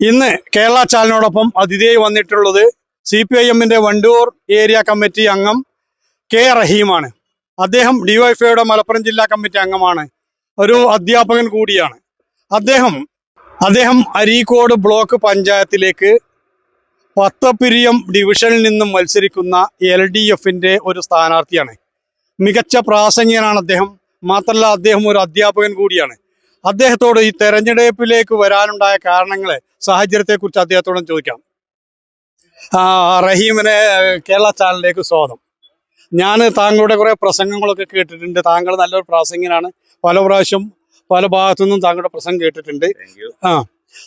ഇന്ന് കേരള ചാനലിനോടൊപ്പം അതിഥിയായി വന്നിട്ടുള്ളത് സി പി ഐ എമ്മിന്റെ വണ്ടൂർ ഏരിയ കമ്മിറ്റി അംഗം കെ റഹീമാണ്. അദ്ദേഹം ഡിവൈഫൈയുടെ മലപ്പുറം ജില്ലാ കമ്മിറ്റി അംഗമാണ്. ഒരു അധ്യാപകൻ കൂടിയാണ്. അദ്ദേഹം അദ്ദേഹം അരീക്കോട് ബ്ലോക്ക് പഞ്ചായത്തിലേക്ക് പത്തപ്പിരിയം ഡിവിഷനിൽ നിന്നും മത്സരിക്കുന്ന എൽ ഡി എഫിന്റെ ഒരു സ്ഥാനാർത്ഥിയാണ്. മികച്ച പ്രാസംഗികനാണ് അദ്ദേഹം. മാത്രമല്ല അദ്ദേഹം ഒരു അധ്യാപകൻ കൂടിയാണ്. അദ്ദേഹത്തോട് ഈ തെരഞ്ഞെടുപ്പിലേക്ക് വരാനുണ്ടായ കാരണങ്ങളെ സാഹചര്യത്തെക്കുറിച്ച് അദ്ദേഹത്തോടും ചോദിക്കാം. ആ, റഹീമിനെ കേരള ചാനലിലേക്ക് സ്വാഗതം. ഞാൻ താങ്കളുടെ കുറെ പ്രസംഗങ്ങളൊക്കെ കേട്ടിട്ടുണ്ട്. താങ്കൾ നല്ലൊരു പ്രാസംഗനാണ് പല പ്രാവശ്യം പല ഭാഗത്തു നിന്നും താങ്കളുടെ പ്രസംഗം കേട്ടിട്ടുണ്ട്. ആ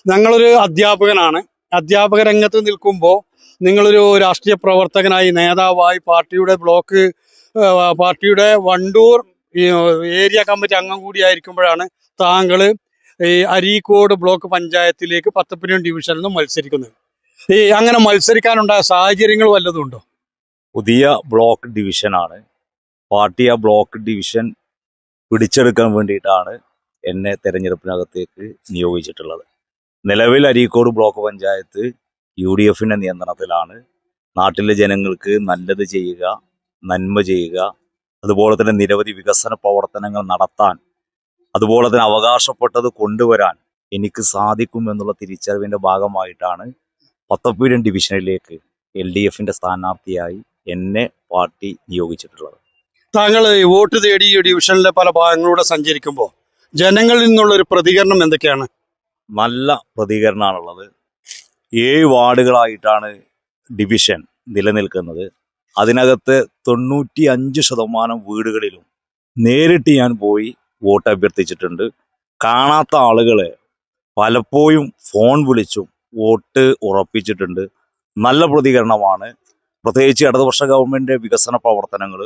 ഞങ്ങളൊരു അധ്യാപകനാണ്. അധ്യാപക രംഗത്ത് നിൽക്കുമ്പോൾ നിങ്ങളൊരു രാഷ്ട്രീയ പ്രവർത്തകനായി നേതാവായി പാർട്ടിയുടെ ബ്ലോക്ക് പാർട്ടിയുടെ വണ്ടൂർ ഈ, ഏരിയ കമ്മിറ്റി അംഗം കൂടിയായിരിക്കുമ്പോഴാണ് താങ്കൾ ഈ അരീക്കോട് ബ്ലോക്ക് പഞ്ചായത്തിലേക്ക് പത്തപ്പിരിയം ഡിവിഷനിൽ നിന്ന് മത്സരിക്കുന്നത്. ഈ അങ്ങനെ മത്സരിക്കാനുണ്ടായ സാഹചര്യങ്ങൾ വല്ലതും ഉണ്ടോ? പുതിയ ബ്ലോക്ക് ഡിവിഷനാണ് പാർട്ടി ആ ബ്ലോക്ക് ഡിവിഷൻ പിടിച്ചെടുക്കാൻ വേണ്ടിയിട്ടാണ് എന്നെ തെരഞ്ഞെടുപ്പിനകത്തേക്ക് നിയോഗിച്ചിട്ടുള്ളത്. നിലവിൽ Areekode block panchayat U D എഫിന്റെ നിയന്ത്രണത്തിലാണ്. നാട്ടിലെ ജനങ്ങൾക്ക് നല്ലത് ചെയ്യുക നന്മ ചെയ്യുക അതുപോലെ തന്നെ നിരവധി വികസന പ്രവർത്തനങ്ങൾ നടത്താൻ അതുപോലെ തന്നെ അവകാശപ്പെട്ടത് കൊണ്ടുവരാൻ എനിക്ക് സാധിക്കും എന്നുള്ള തിരിച്ചറിവിന്റെ ഭാഗമായിട്ടാണ് പത്തപ്പീരൻ ഡിവിഷനിലേക്ക് എൽ ഡി എഫിന്റെ സ്ഥാനാർത്ഥിയായി എന്നെ പാർട്ടി നിയോഗിച്ചിട്ടുള്ളത്. താങ്കൾ വോട്ട് തേടി ഡിവിഷനിലെ പല ഭാഗങ്ങളിലൂടെ സഞ്ചരിക്കുമ്പോൾ ജനങ്ങളിൽ നിന്നുള്ള ഒരു പ്രതികരണം എന്തൊക്കെയാണ്? നല്ല പ്രതികരണമാണുള്ളത് ഏഴ് വാർഡുകളായിട്ടാണ് ഡിവിഷൻ നിലനിൽക്കുന്നത്. അതിനകത്ത് തൊണ്ണൂറ്റി അഞ്ച് ശതമാനം വീടുകളിലും നേരിട്ട് ഞാൻ പോയി വോട്ട് അഭ്യർത്ഥിച്ചിട്ടുണ്ട്. കാണാത്ത ആളുകളെ പലപ്പോഴും ഫോൺ വിളിച്ചും വോട്ട് ഉറപ്പിച്ചിട്ടുണ്ട്. നല്ല പ്രതികരണമാണ്. പ്രത്യേകിച്ച് ഇടതുപക്ഷ ഗവൺമെന്റ് വികസന പ്രവർത്തനങ്ങൾ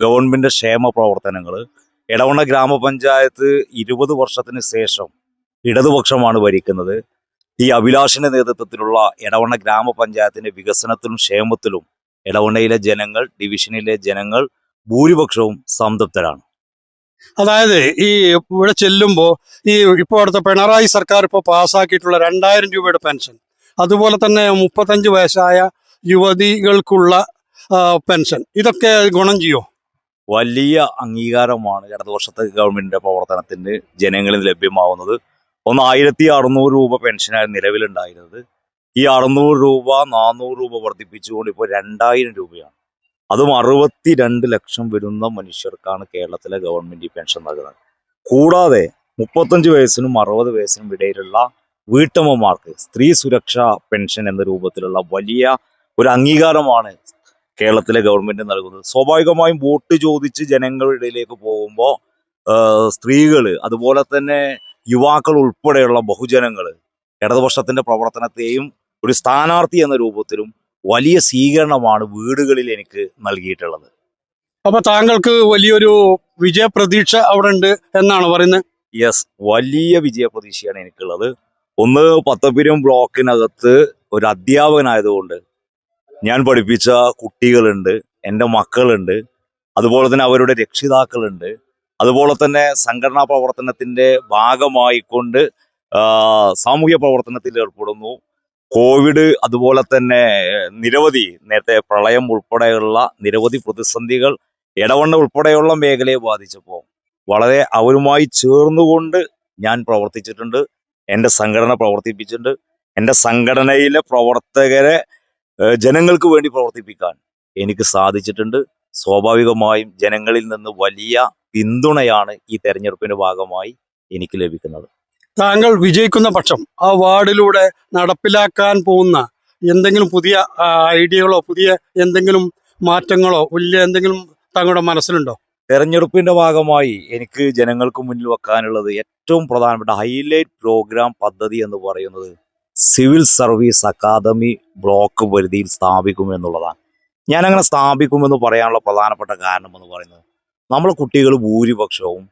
ഗവൺമെന്റ് ക്ഷേമ പ്രവർത്തനങ്ങൾ ഇടവണ്ണ ഗ്രാമപഞ്ചായത്ത് ഇരുപത് വർഷത്തിന് ശേഷം ഇടതുപക്ഷമാണ് ഭരിക്കുന്നത്. ഈ അഭിലാഷിന്റെ നേതൃത്വത്തിലുള്ള ഇടവണ്ണ ഗ്രാമപഞ്ചായത്തിന്റെ വികസനത്തിലും ക്ഷേമത്തിലും ഇടവണ്ണയിലെ ജനങ്ങൾ ഡിവിഷനിലെ ജനങ്ങൾ ഭൂരിപക്ഷവും സംതൃപ്തരാണ്. അതായത് ഈ ഇവിടെ ചെല്ലുമ്പോൾ ഈ ഇപ്പോൾ അടുത്ത പിണറായി സർക്കാർ ഇപ്പോൾ പാസ്സാക്കിയിട്ടുള്ള രണ്ടായിരം രൂപയുടെ പെൻഷൻ. അതുപോലെ തന്നെ മുപ്പത്തഞ്ച് വയസ്സായ യുവതികൾക്കുള്ള പെൻഷൻ. ഇതൊക്കെ ഗുണം ചെയ്യോ? വലിയ അംഗീകാരമാണ് ഇടതുപക്ഷത്തെ ഗവൺമെന്റിന്റെ പ്രവർത്തനത്തിന് ജനങ്ങളിൽ ലഭ്യമാവുന്നത്. ഒന്ന് ആയിരത്തി അറുന്നൂറ് രൂപ പെൻഷനാണ് നിലവിലുണ്ടായിരുന്നത്. ഈ അറുന്നൂറ് രൂപ നാനൂറ് രൂപ വർദ്ധിപ്പിച്ചുകൊണ്ട് ഇപ്പോൾ രണ്ടായിരം രൂപയാണ്. അതും അറുപത്തി രണ്ട് ലക്ഷം വരുന്ന മനുഷ്യർക്കാണ് കേരളത്തിലെ ഗവൺമെന്റ് ഈ പെൻഷൻ നൽകുന്നത്. കൂടാതെ മുപ്പത്തഞ്ച് വയസ്സിനും അറുപത് വയസ്സിനും ഇടയിലുള്ള വീട്ടമ്മമാർക്ക് സ്ത്രീ സുരക്ഷാ പെൻഷൻ എന്ന രൂപത്തിലുള്ള വലിയ ഒരു അംഗീകാരമാണ് കേരളത്തിലെ ഗവൺമെന്റ് നൽകുന്നത്. സ്വാഭാവികമായും വോട്ട് ചോദിച്ച് ജനങ്ങളുടെ ഇടയിലേക്ക് പോകുമ്പോൾ സ്ത്രീകൾ അതുപോലെ തന്നെ യുവാക്കൾ ഉൾപ്പെടെയുള്ള ബഹുജനങ്ങൾ ഇടതുപക്ഷത്തിന്റെ പ്രവർത്തനത്തെയും ഒരു സ്ഥാനാർത്ഥി എന്ന രൂപത്തിലും വലിയ സ്വീകരണമാണ് വീടുകളിൽ എനിക്ക് നൽകിയിട്ടുള്ളത്. അപ്പൊ താങ്കൾക്ക് വലിയൊരു വിജയപ്രതീക്ഷ അവിടെ ഉണ്ട് എന്നാണ് പറയുന്നത്? യെസ് വലിയ വിജയപ്രതീക്ഷയാണ് എനിക്കുള്ളത്. ഒന്ന് പത്തപ്പുരം ബ്ലോക്കിനകത്ത് ഒരു അധ്യാപകനായതുകൊണ്ട് ഞാൻ പഠിപ്പിച്ച കുട്ടികളുണ്ട് എന്റെ മക്കളുണ്ട് അതുപോലെ തന്നെ അവരുടെ രക്ഷിതാക്കളുണ്ട് അതുപോലെ തന്നെ സംഘടനാ പ്രവർത്തനത്തിന്റെ ഭാഗമായിക്കൊണ്ട് സാമൂഹ്യ പ്രവർത്തനത്തിൽ ഏർപ്പെടുന്നു. കോവിഡ് അതുപോലെ തന്നെ നിരവധി നേരത്തെ പ്രളയം ഉൾപ്പെടെയുള്ള നിരവധി പ്രതിസന്ധികൾ ഇടവണ്ണ ഉൾപ്പെടെയുള്ള മേഖലയെ ബാധിച്ചപ്പോൾ വളരെ അവരുമായി ചേർന്നുകൊണ്ട് ഞാൻ പ്രവർത്തിച്ചിട്ടുണ്ട്. എന്റെ സംഘടന പ്രവർത്തിപ്പിച്ചിട്ടുണ്ട്. എന്റെ സംഘടനയിലെ പ്രവർത്തകരെ ജനങ്ങൾക്ക് വേണ്ടി പ്രവർത്തിപ്പിക്കാൻ എനിക്ക് സാധിച്ചിട്ടുണ്ട്. സ്വാഭാവികമായും ജനങ്ങളിൽ നിന്ന് വലിയ പിന്തുണയാണ് ഈ തെരഞ്ഞെടുപ്പിന്റെ ഭാഗമായി എനിക്ക് ലഭിക്കുന്നത്. താങ്കൾ വിജയിക്കുന്ന പക്ഷം ആ വാർഡിലൂടെ നടപ്പിലാക്കാൻ പോകുന്ന എന്തെങ്കിലും പുതിയ ഐഡിയകളോ പുതിയ എന്തെങ്കിലും മാറ്റങ്ങളോ വലിയ എന്തെങ്കിലും താങ്കളുടെ മനസ്സിലുണ്ടോ? തെരഞ്ഞെടുപ്പിന്റെ ഭാഗമായി എനിക്ക് ജനങ്ങൾക്ക് മുന്നിൽ വെക്കാനുള്ളത് ഏറ്റവും പ്രധാനപ്പെട്ട ഹൈലൈറ്റ് പ്രോഗ്രാം പദ്ധതി എന്ന് പറയുന്നത് സിവിൽ സർവീസ് അക്കാദമി ബ്ലോക്ക് പരിധിയിൽ സ്ഥാപിക്കും എന്നുള്ളതാണ്. ഞാൻ അങ്ങനെ സ്ഥാപിക്കുമെന്ന് പറയാനുള്ള പ്രധാനപ്പെട്ട കാരണം എന്ന് പറയുന്നത് നമ്മളെ കുട്ടികൾ ഭൂരിപക്ഷവും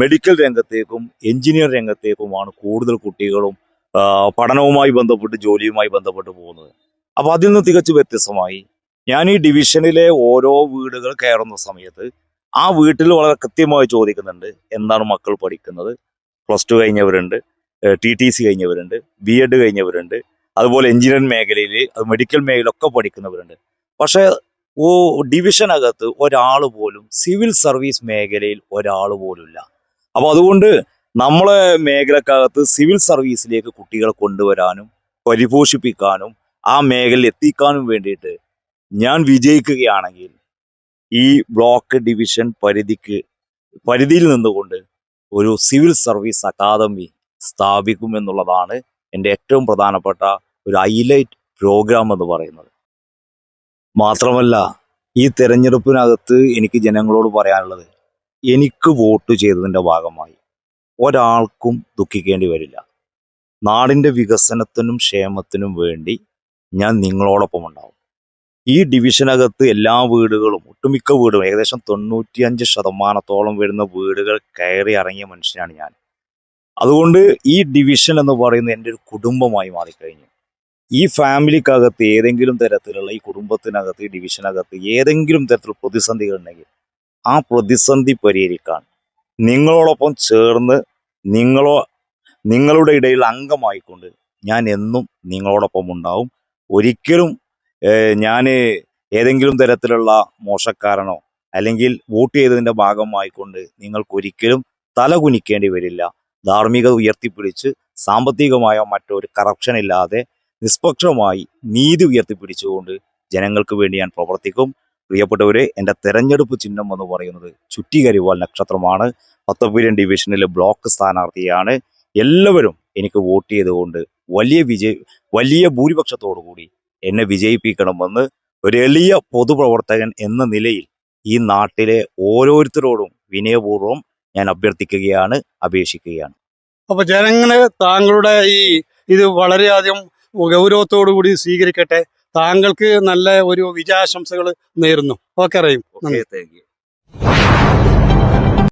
മെഡിക്കൽ രംഗത്തേക്കും എഞ്ചിനീയർ രംഗത്തേക്കുമാണ് കൂടുതൽ കുട്ടികളും പഠനവുമായി ബന്ധപ്പെട്ട് ജോലിയുമായി ബന്ധപ്പെട്ട് പോകുന്നത്. അപ്പൊ അതിൽ നിന്ന് തികച്ചു വ്യത്യസ്തമായി ഞാൻ ഈ ഡിവിഷനിലെ ഓരോ വീടുകൾ കയറുന്ന സമയത്ത് ആ വീട്ടിൽ വളരെ കൃത്യമായി ചോദിക്കുന്നുണ്ട് എന്താണ് മക്കൾ പഠിക്കുന്നത്? പ്ലസ് ടു കഴിഞ്ഞവരുണ്ട് ടി ടി സി കഴിഞ്ഞവരുണ്ട് ബി എഡ് കഴിഞ്ഞവരുണ്ട് അതുപോലെ എഞ്ചിനീയറിംഗ് മേഖലയിൽ മെഡിക്കൽ മേഖലയിലൊക്കെ പഠിക്കുന്നവരുണ്ട്. പക്ഷേ ഓ ഡിവിഷനകത്ത് ഒരാൾ പോലും സിവിൽ സർവീസ് മേഖലയിൽ ഒരാൾ പോലും ഇല്ല അപ്പോൾ അതുകൊണ്ട് നമ്മളെ മേഖലക്കകത്ത് സിവിൽ സർവീസിലേക്ക് കുട്ടികളെ കൊണ്ടുവരാനും പരിപോഷിപ്പിക്കാനും ആ മേഖലയിൽ എത്തിക്കാനും വേണ്ടിയിട്ട് ഞാൻ വിജയിക്കുകയാണെങ്കിൽ ഈ ബ്ലോക്ക് ഡിവിഷൻ പരിധിക്ക് പരിധിയിൽ നിന്നുകൊണ്ട് ഒരു സിവിൽ സർവീസ് അക്കാദമി സ്ഥാപിക്കുമെന്നുള്ളതാണ് എന്റെ ഏറ്റവും പ്രധാനപ്പെട്ട ഒരു ഹൈലൈറ്റ് പ്രോഗ്രാം എന്ന് പറയുന്നത്. മാത്രമല്ല ഈ തെരഞ്ഞെടുപ്പിനകത്ത് എനിക്ക് ജനങ്ങളോട് പറയാനുള്ളത് എനിക്ക് വോട്ട് ചെയ്തതിന്റെ ഭാഗമായി. ഒരാൾക്കും ദുഃഖിക്കേണ്ടി വരില്ല. നാടിന്റെ വികസനത്തിനും ക്ഷേമത്തിനും വേണ്ടി ഞാൻ നിങ്ങളോടൊപ്പം ഉണ്ടാവും ഈ ഡിവിഷനകത്ത് എല്ലാ വീടുകളും ഒട്ടുമിക്ക വീടുകളും ഏകദേശം തൊണ്ണൂറ്റിയഞ്ച് ശതമാനത്തോളം വരുന്ന വീടുകൾ കയറി ഇറങ്ങിയ മനുഷ്യനാണ് ഞാൻ. അതുകൊണ്ട് ഈ ഡിവിഷൻ എന്ന് പറയുന്നത് എന്റെ ഒരു കുടുംബമായി മാറിക്കഴിഞ്ഞു. ഈ ഫാമിലിക്കകത്ത് ഏതെങ്കിലും തരത്തിലുള്ള ഈ കുടുംബത്തിനകത്ത് ഈ ഡിവിഷനകത്ത് ഏതെങ്കിലും തരത്തിലുള്ള പ്രതിസന്ധികൾ ഉണ്ടെങ്കിൽ ആ പ്രതിസന്ധി പരിഹരിക്കാൻ നിങ്ങളോടൊപ്പം ചേർന്ന് നിങ്ങളോ നിങ്ങളുടെ ഇടയിൽ അംഗമായിക്കൊണ്ട് ഞാൻ എന്നും നിങ്ങളോടൊപ്പം ഉണ്ടാവും. ഒരിക്കലും ഞാൻ ഏതെങ്കിലും തരത്തിലുള്ള മോശക്കാരനോ അല്ലെങ്കിൽ വോട്ട് ചെയ്തതിന്റെ ഭാഗമായിക്കൊണ്ട് നിങ്ങൾക്കൊരിക്കലും തല കുനിക്കേണ്ടി വരില്ല. ധാർമ്മികത ഉയർത്തിപ്പിടിച്ച് സാമ്പത്തികമായ മറ്റൊരു കറപ്ഷൻ ഇല്ലാതെ നിഷ്പക്ഷമായി നീതി ഉയർത്തിപ്പിടിച്ചുകൊണ്ട് ജനങ്ങൾക്ക് വേണ്ടി ഞാൻ പ്രവർത്തിക്കും. പ്രിയപ്പെട്ടവരെ എന്റെ തെരഞ്ഞെടുപ്പ് ചിഹ്നം എന്ന് പറയുന്നത് ചുറ്റികരിവാൽ നക്ഷത്രമാണ്. പത്തപ്പൂരം ഡിവിഷനിലെ ബ്ലോക്ക് സ്ഥാനാർത്ഥിയാണ്. എല്ലാവരും എനിക്ക് വോട്ട് ചെയ്തുകൊണ്ട് വലിയ വിജയ വലിയ ഭൂരിപക്ഷത്തോടു കൂടി എന്നെ വിജയിപ്പിക്കണമെന്ന് ഒരു എളിയ പൊതുപ്രവർത്തകൻ എന്ന നിലയിൽ ഈ നാട്ടിലെ ഓരോരുത്തരോടും വിനയപൂർവം ഞാൻ അഭ്യർത്ഥിക്കുകയാണ് അപേക്ഷിക്കുകയാണ്. അപ്പൊ ജനങ്ങൾ താങ്കളുടെ ഈ ഇത് വളരെയധികം ഗൗരവത്തോടു കൂടി സ്വീകരിക്കട്ടെ. താങ്കൾക്ക് നല്ല ഒരു വിജയാശംസകൾ നേരുന്നു. ഓക്കെ അറിയും താങ്ക് യു.